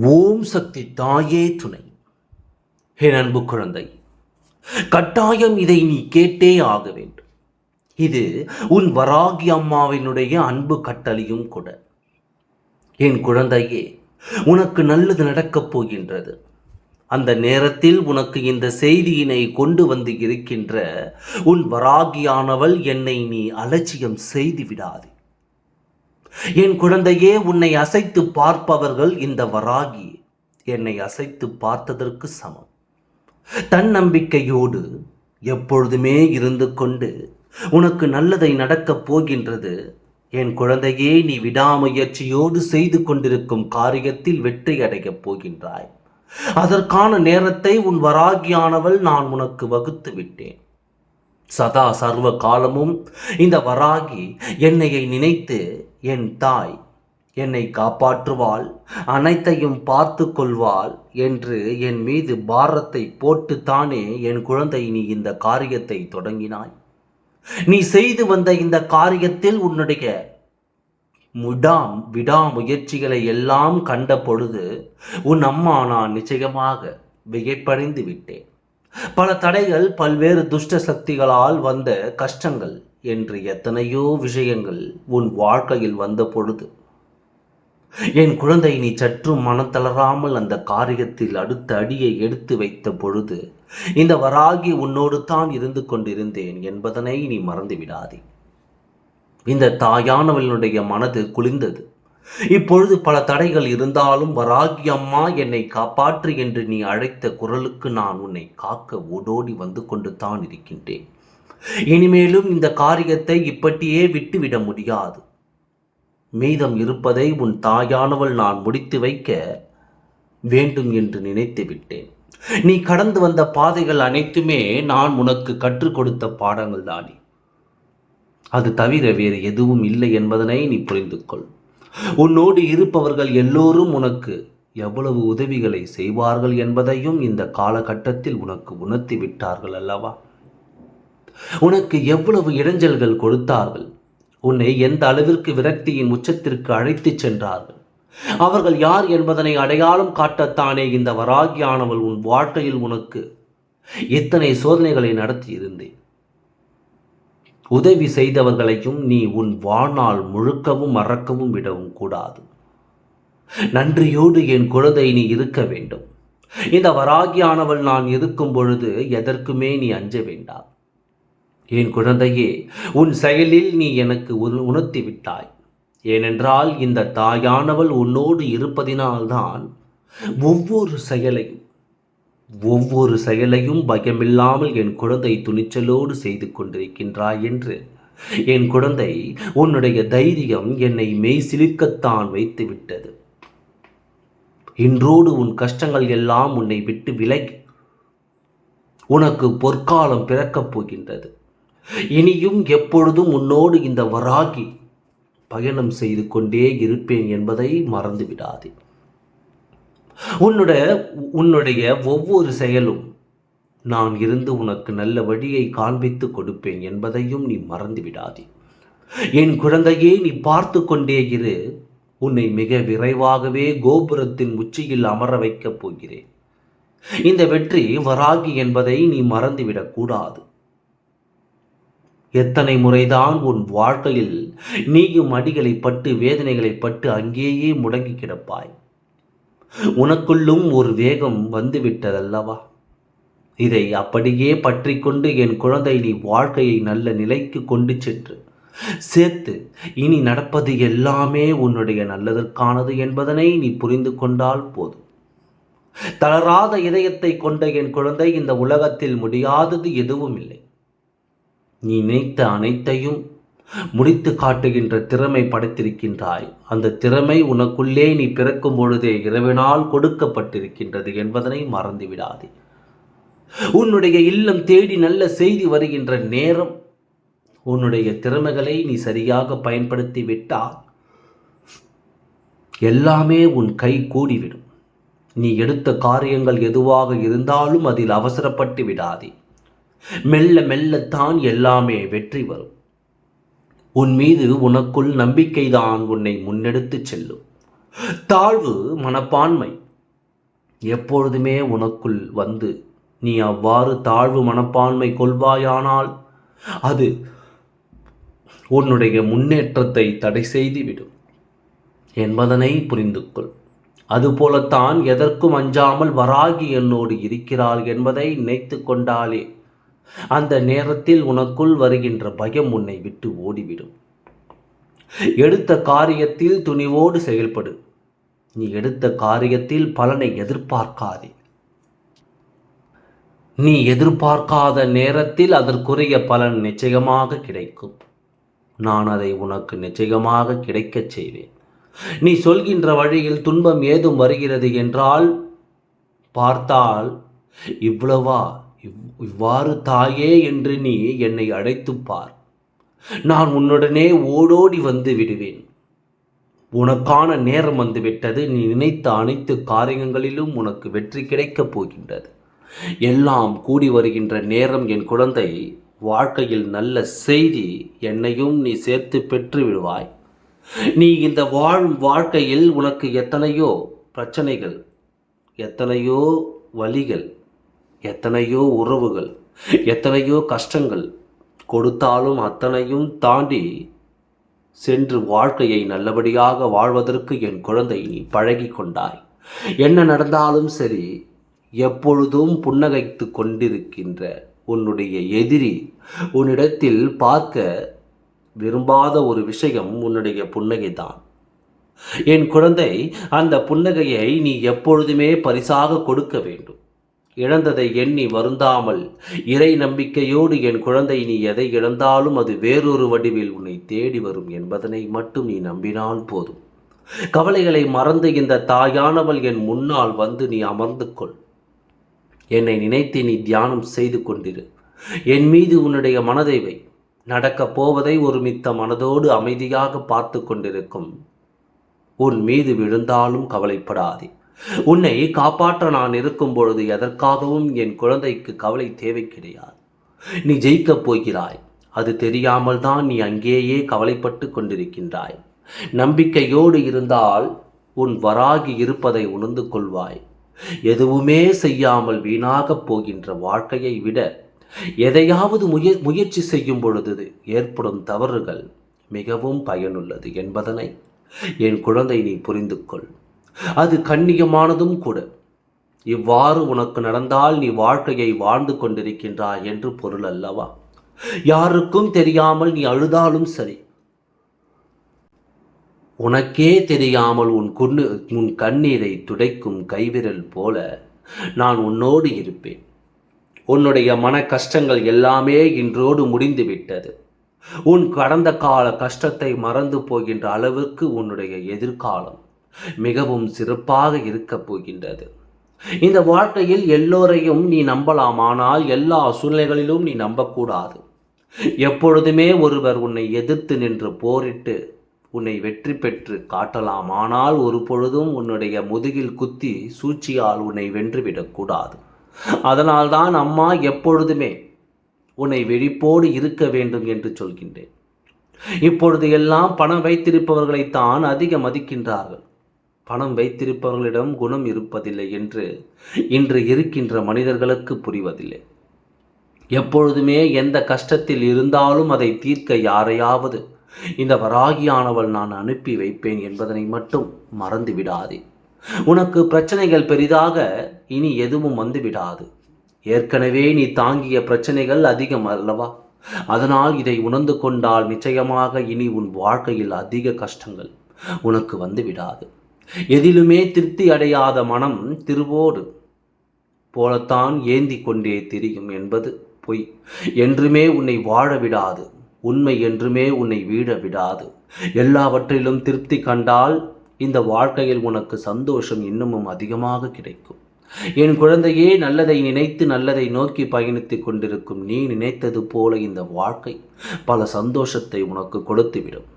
ஓம் சக்தி தாயே துணை. என் அன்பு குழந்தை கட்டாயம் இதை நீ கேட்டே ஆக வேண்டும். இது உன் வராகி அம்மாவினுடைய அன்பு கட்டளையும் கூட. என் குழந்தையே உனக்கு நல்லது நடக்கப் போகின்றது. அந்த நேரத்தில் உனக்கு இந்த செய்தியினை கொண்டு வந்து இருக்கின்ற உன் வராகியானவள் என்னை நீ அலட்சியம் செய்து விடாதே. என் குழந்தையே உன்னை அசைத்து பார்ப்பவர்கள் இந்த வராகி. என்னை அசைத்து பார்த்ததற்கு சமம். தன்னம்பிக்கையோடு எப்பொழுதுமே இருந்து கொண்டு உனக்கு நல்லதை நடக்கப் போகின்றது. என் குழந்தையே நீ விடாமுயற்சியோடு செய்து கொண்டிருக்கும் காரியத்தில் வெற்றி அடையப் போகின்றாய். அதற்கான நேரத்தை உன் வராகியானவள் நான் உனக்கு வகுத்து விட்டேன். சதா சர்வ காலமும் இந்த வராகி என்னையை நினைத்து என் தாய் என்னை காப்பாற்றுவாள் அனைத்தையும் பார்த்து கொள்வாள் என்று என் மீது பாரத்தை போட்டுத்தானே என் குழந்தை நீ இந்த காரியத்தை தொடங்கினாய். நீ செய்து வந்த இந்த காரியத்தில் உன்னுடைய முடாம் விடாமுயற்சிகளை எல்லாம் கண்ட பொழுது உன் அம்மா நான் நிச்சயமாக விகைப்படைந்து விட்டேன். பல தடைகள் பல்வேறு துஷ்ட சக்திகளால் வந்த கஷ்டங்கள் என்று எத்தனையோ விஷயங்கள் உன் வாழ்க்கையில் வந்த பொழுது. என் குழந்தை நீ சற்றும் மனத்தளராமல் அந்த காரியத்தில் அடுத்த அடியை எடுத்து வைத்த பொழுது இந்த வராகி உன்னோடு தான் இருந்து கொண்டிருந்தேன் என்பதனை நீ மறந்து விடாதே இந்த தாயானவளினுடைய மனது குளிர்ந்தது. இப்பொழுது பல தடைகள் இருந்தாலும் வராகி அம்மா என்னை காப்பாற்று என்று நீ அழைத்த குரலுக்கு நான் உன்னை காக்க ஓடோடி வந்து கொண்டு தான் இருக்கின்றேன். இனிமேலும் இந்த காரியத்தை இப்பட்டியே விட்டுவிட முடியாது. மீதம் இருப்பதை உன் தாயானவள் நான் முடித்து வைக்க வேண்டும் என்று நினைத்து விட்டேன். நீ கடந்து வந்த பாதைகள் அனைத்துமே நான் உனக்கு கற்றுக் கொடுத்த பாடங்கள் தானே அது தவிர வேறு எதுவும் இல்லை என்பதனை நீ புரிந்து கொள் உன்னோடு இருப்பவர்கள் எல்லோரும் உனக்கு எவ்வளவு உதவிகளை செய்வார்கள் என்பதையும் இந்த காலகட்டத்தில் உனக்கு உணர்த்தி விட்டார்கள் அல்லவா? உனக்கு எவ்வளவு இடைஞ்சல்கள் கொடுத்தார்கள்? உன்னை எந்த அளவிற்கு விரக்தியின் உச்சத்திற்கு அழைத்துச் சென்றார்கள்? அவர்கள் யார் என்பதனை அடையாளம் காட்டத்தானே இந்த வராகியானவள் உன் வாழ்க்கையில் உனக்கு இத்தனை சோதனைகளை நடத்தி இருந்தேன் உதவி செய்தவர்களையும் நீ உன் வாழ்நாள் முழுக்கவும் மறக்கவும் விடவும் கூடாது. நன்றியோடு என் குழந்தை நீ இருக்க வேண்டும். இந்த வராகியானவள் நான் இருக்கும் பொழுது எதற்குமே நீ அஞ்ச வேண்டாம். என் குழந்தையே உன் செயலில் நீ எனக்கு உண- உணர்த்தி விட்டாய் ஏனென்றால் இந்த தாயானவள் உன்னோடு இருப்பதினால்தான் ஒவ்வொரு செயலையும் ஒவ்வொரு செயலையும் பயமில்லாமல் என் குழந்தை துணிச்சலோடு செய்து கொண்டிருக்கின்றாய் என்று. என் குழந்தை உன்னுடைய தைரியம் என்னை மெய் சிலிர்க்கத்தான் வைத்து விட்டது இன்றோடு உன் கஷ்டங்கள் எல்லாம் உன்னை விட்டு விலகி உனக்கு பொற்காலம் பிறக்கப் போகின்றது. இனியும் எப்பொழுதும் உன்னோடு இந்த வராகி பயணம் செய்து கொண்டே இருப்பேன் என்பதை மறந்துவிடாதே. உன்னுடைய உன்னுடைய ஒவ்வொரு செயலும் நான் இருந்து உனக்கு நல்ல வழியை காண்பித்து கொடுப்பேன் என்பதையும் நீ மறந்து விடாதே என் குழந்தையே நீ பார்த்து கொண்டே இரு. உன்னை மிக விரைவாகவே கோபுரத்தின் உச்சியில் அமர வைக்கப் போகிறேன். இந்த வெற்றி வராகி என்பதை நீ மறந்துவிடக் கூடாது. எத்தனை முறைதான் உன் வாழ்க்கையில் நீயும் அடிகளை பட்டு வேதனைகளை பட்டு அங்கேயே முடங்கி கிடப்பாய். உனக்குள்ளும் ஒரு வேகம் வந்துவிட்டதல்லவா? இதை அப்படியே பற்றி கொண்டு என் குழந்தை நீ வாழ்க்கையை நல்ல நிலைக்கு கொண்டு சென்று சேர்த்து இனி நடப்பது எல்லாமே உன்னுடைய நல்லதற்கானது என்பதனை நீ புரிந்து கொண்டால் போதும். தளராத இதயத்தை கொண்ட என் குழந்தை இந்த உலகத்தில் முடியாதது எதுவும் இல்லை நீ நினைத்த அனைத்தையும் முடித்து காட்டுகின்ற திறமை படைத்திருக்கின்றாய். அந்த திறமை உனக்குள்ளே நீ பிறக்கும் பொழுதே இரவினால் கொடுக்கப்பட்டிருக்கின்றது என்பதனை மறந்து விடாதே. உன்னுடைய இல்லம் தேடி நல்ல செய்தி வருகின்ற நேரம் உன்னுடைய திறமைகளை நீ சரியாக பயன்படுத்தி விட்டால் எல்லாமே உன் கை கூடிவிடும். நீ எடுத்த காரியங்கள் எதுவாக இருந்தாலும் அதில் அவசரப்பட்டு விடாதே. மெல்ல மெல்லத்தான் எல்லாமே வெற்றி வரும். உன் மீது உனக்குள் நம்பிக்கைதான் உன்னை முன்னெடுத்துச் செல்லும். தாழ்வு மனப்பான்மை. எப்பொழுதுமே உனக்குள் வந்து நீ அவ்வாறு தாழ்வு மனப்பான்மை கொள்வாயானால் அது உன்னுடைய முன்னேற்றத்தை தடை செய்துவிடும் என்பதனை புரிந்து கொள் அதுபோலத்தான் எதற்கும் அஞ்சாமல் வராகி என்னோடு இருக்கிறாள் என்பதை நினைத்து கொண்டாலே அந்த நேரத்தில் உனக்குள் வருகின்ற பயம் உன்னை விட்டு ஓடிவிடும். எடுத்த காரியத்தில் துணிவோடு செயல்படு. நீ எடுத்த காரியத்தில் பலனை எதிர்பார்க்காதே. நீ எதிர்பார்க்காத நேரத்தில் அதற்குரிய பலன் நிச்சயமாக கிடைக்கும். நான் அதை உனக்கு நிச்சயமாக கிடைக்கச் செய்வேன். நீ சொல்கின்ற வழியில் துன்பம் ஏதும் வருகிறது என்றால் பார்த்தால் இவ்வளவா? இவ்வாறு தாயே என்று நீ என்னை அழைத்துப் பார். நான் உன்னுடனே ஓடோடி வந்து விடுவேன். உனக்கான நேரம் வந்துவிட்டது நீ நினைத்த அனைத்து காரியங்களிலும் உனக்கு வெற்றி கிடைக்கப் போகின்றது. எல்லாம் கூடி வருகின்ற நேரம் என் குழந்தை வாழ்க்கையில் நல்ல செய்தி என்னையும் நீ சேர்த்து பெற்று விடுவாய். நீ இந்த வாழும் வாழ்க்கையில் உனக்கு எத்தனையோ பிரச்சனைகள் எத்தனையோ வழிகள் எத்தனையோ உறவுகள் எத்தனையோ கஷ்டங்கள் கொடுத்தாலும் அத்தனையும் தாண்டி சென்று வாழ்க்கையை நல்லபடியாக வாழ்வதற்கு என் குழந்தை நீ பழகி கொண்டாய். என்ன நடந்தாலும் சரி எப்பொழுதும் புன்னகைத்து கொண்டிருக்கின்ற உன்னுடைய எதிரி உன்னிடத்தில் பார்க்க விரும்பாத ஒரு விஷயம் உன்னுடைய புன்னகை தான் என் குழந்தை அந்த புன்னகையை நீ எப்பொழுதுமே பரிசாக கொடுக்க வேண்டும். இழந்ததை எண்ணி வருந்தாமல் இறை நம்பிக்கையோடு என் குழந்தை நீ எதை இழந்தாலும் அது வேறொரு வடிவில் உன்னை தேடி வரும் என்பதனை மட்டும் நீ நம்பினால் போதும். கவலைகளை மறந்து இந்த தாயானவள் என் முன்னால் வந்து நீ அமர்ந்து கொள். என்னை நினைத்து நீ தியானம் செய்து கொண்டிரு. என் மீது உன்னுடைய மனதை வை. நடக்கப் போவதை ஒரு மித்த மனதோடு அமைதியாக பார்த்து கொண்டிருக்கும். உன் மீது விழுந்தாலும் கவலைப்படாதே. உன்னை காப்பாற்ற நான் இருக்கும் பொழுது எதற்காகவும் என் குழந்தைக்கு கவலை தேவை கிடையாது. நீ ஜெயிக்கப் போகிறாய். அது தெரியாமல் தான் நீ அங்கேயே கவலைப்பட்டு கொண்டிருக்கின்றாய். நம்பிக்கையோடு இருந்தால் உன் வராகி இருப்பதை உணர்ந்து கொள்வாய். எதுவுமே செய்யாமல் வீணாகப் போகின்ற வாழ்க்கையை விட எதையாவது முய முயற்சி செய்யும் பொழுது ஏற்படும் தவறுகள் மிகவும் பயனுள்ளது என்பதனை என் குழந்தை நீ புரிந்து கொள் அது கண்ணியமானதும் கூட. இவ்வாறு உனக்கு நடந்தால் நீ வாழ்க்கையை வாழ்ந்து கொண்டிருக்கின்றாய் என்று பொருள் அல்லவா? யாருக்கும் தெரியாமல் நீ அழுதாலும் சரி. உனக்கே தெரியாமல் உன் குன்னு உன் கண்ணீரை துடைக்கும் கைவிரல் போல நான் உன்னோடு இருப்பேன். உன்னுடைய மன கஷ்டங்கள் எல்லாமே இன்றோடு முடிந்து விட்டது உன் கடந்த கால கஷ்டத்தை மறந்து போகின்ற அளவுக்கு உன்னுடைய எதிர்காலம். மிகவும் சிறப்பாக இருக்கப் போகின்றது. இந்த வாழ்க்கையில் எல்லோரையும் நீ நம்பலாம் ஆனால் எல்லா சூழ்நிலைகளிலும் நீ நம்பக்கூடாது. எப்பொழுதுமே ஒருவர் உன்னை எதிர்த்து நின்று போரிட்டு உன்னை வெற்றி பெற்று காட்டலாம் ஆனால் ஒரு பொழுதும் உன்னுடைய முதுகில் குத்தி சூழ்ச்சியால் உன்னை வென்றுவிடக்கூடாது அதனால்தான் அம்மா எப்பொழுதுமே உன்னை வெடிப்போடு இருக்க வேண்டும் என்று சொல்கின்றேன். இப்பொழுது எல்லாம் பணம் வைத்திருப்பவர்களைத்தான் அதிக மதிக்கின்றார்கள். பணம் வைத்திருப்பவர்களிடம் குணம் இருப்பதில்லை என்று இன்று இருக்கின்ற மனிதர்களுக்கு புரிவதில்லை. எப்பொழுதுமே எந்த கஷ்டத்தில் இருந்தாலும் அதை தீர்க்க யாரையாவது இந்த வராகியானவள் நான் அனுப்பி வைப்பேன் என்பதனை மட்டும் மறந்து விடாதே. உனக்கு பிரச்சனைகள் பெரிதாக இனி எதுவும் வந்து விடாது. ஏற்கனவே நீ தாங்கிய பிரச்சனைகள் அதிகம் அல்லவா? அதனால் இதை உணர்ந்து கொண்டால் நிச்சயமாக இனி உன் வாழ்க்கையில் அதிக கஷ்டங்கள் உனக்கு வந்து விடாது. எதிலுமே திருப்தி அடையாத மனம் திருவோடு போலத்தான் ஏந்தி கொண்டே திரியும் என்பது பொய். என்றுமே உன்னை வாழ விடாது. உண்மை என்றுமே உன்னை வீழ விடாது. எல்லாவற்றிலும் திருப்தி கண்டால் இந்த வாழ்க்கையில் உனக்கு சந்தோஷம் இன்னமும் அதிகமாக கிடைக்கும். என் குழந்தையே நல்லதை நினைத்து நல்லதை நோக்கி பயணித்துக் கொண்டிருக்கும் நீ நினைத்தது போல இந்த வாழ்க்கை பல சந்தோஷத்தை உனக்கு கொடுத்துவிடும்.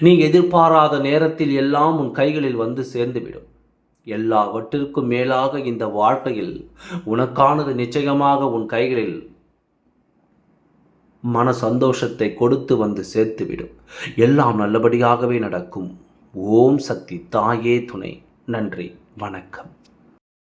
நீ எதிர்பாராத நேரத்தில் எல்லாம் உன் கைகளில் வந்து சேர்ந்துவிடும். எல்லாவற்றிற்கும் மேலாக இந்த வாழ்க்கையில் உனக்கானது நிச்சயமாக உன் கைகளில் மன சந்தோஷத்தை கொடுத்து வந்து சேர்த்துவிடும். எல்லாம் நல்லபடியாகவே நடக்கும். ஓம் சக்தி தாயே துணை. நன்றி. வணக்கம்.